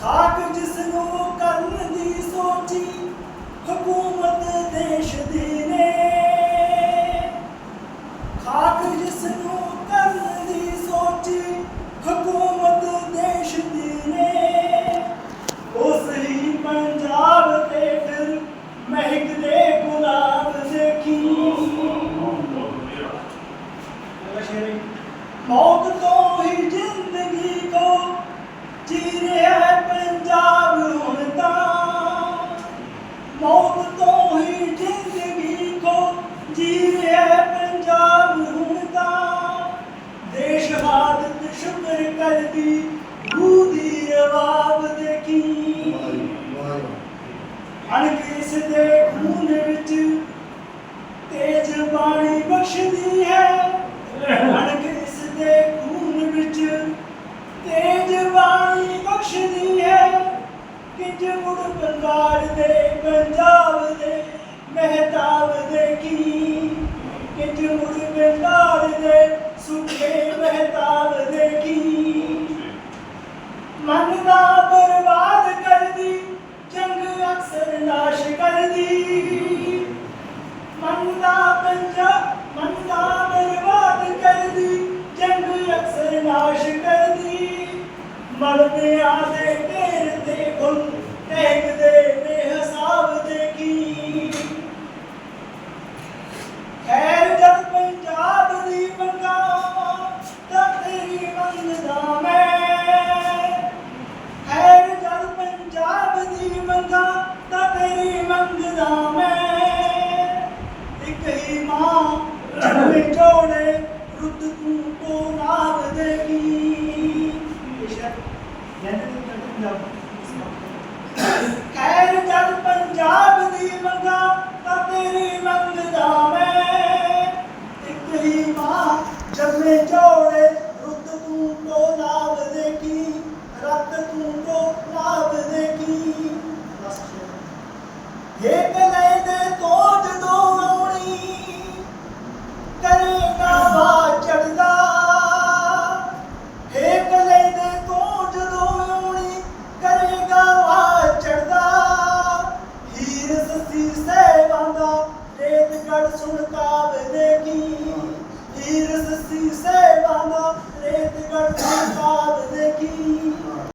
ਖਾਕ ਜਿਸ ਨੂੰ ਕਰਨ ਦੀ ਸੋਚੀ ਹਕੂਮਤ ਕੌਮ ਤੋਂ ਹੀ ਜ਼ਿੰਦਗੀ ਕੋ ਜੀ ਰਿਹਾ ਪੰਜਾਬ ਹੁਣ ਤਾਂ। ਦੇਸ਼ ਹਾਲਤ ਸ਼ੁਕਰ ਕਰਦੀ ਬੂਦੀ ਰਵਾਬ ਦੇਖੀ। ਅਣਕਿਸ ਦੇ ਬੰਗਾਲ ਦੇ, ਪੰਜਾਬ ਦੇ, ਮਹਿਤਾਬ ਦੇ ਕੀ? ਕਿੰਜ ਮੁੜ ਬੰਗਾਲ ਦੇ, ਸੁਖੇ ਮਹਿਤਾਬ ਦੇ ਕੀ? ਮਨ ਦਾ ਬਰਬਾਦ ਕਰਦੀ, ਜੰਗ ਅਕਸਰ ਨਾਸ਼ ਕਰਦੀ। ਮਨ ਦਾ ਪੰਜਾ, ਮਨ ਦਾ ਬਰਬਾਦ ਕਰਦੀ, ਜੰਗ ਅਕਸਰ ਨਾਸ਼ ਕਰਦੀ। ਮਰਦਿਆਂ ਦੇ ਮੰਗਦਾ ਮੈਂ ਇੱਕ ਹੀ ਮਾਂ, ਜਨਮੇ ਜੋੜੇ, ਰੁੱਤ ਤੂੰ ਕੋ ਨਾਮ ਦੇਗੀ ਬੇਸ਼ੱਕ ਜਨਮ ਜਨਮ ਖੈਰ ਜਦ ਪੰਜਾਬ ਦੀ ਮੰਗਾ, ਤਾਂ ਤੇਰੀ ਮੰਗਦਾ ਮੈਂ ਇੱਕ ਹੀ ਮਾਂ ਜੰਮੇ ਜੋੜੇ, ਰੁੱਤ ਤੂੰ ਕੋ ਨਾਮ ਦੇਗੀ ਰੱਤ ਤੂੰ ਕੋ ਨਾਮ ਦੇਗੀ ਰੇਤ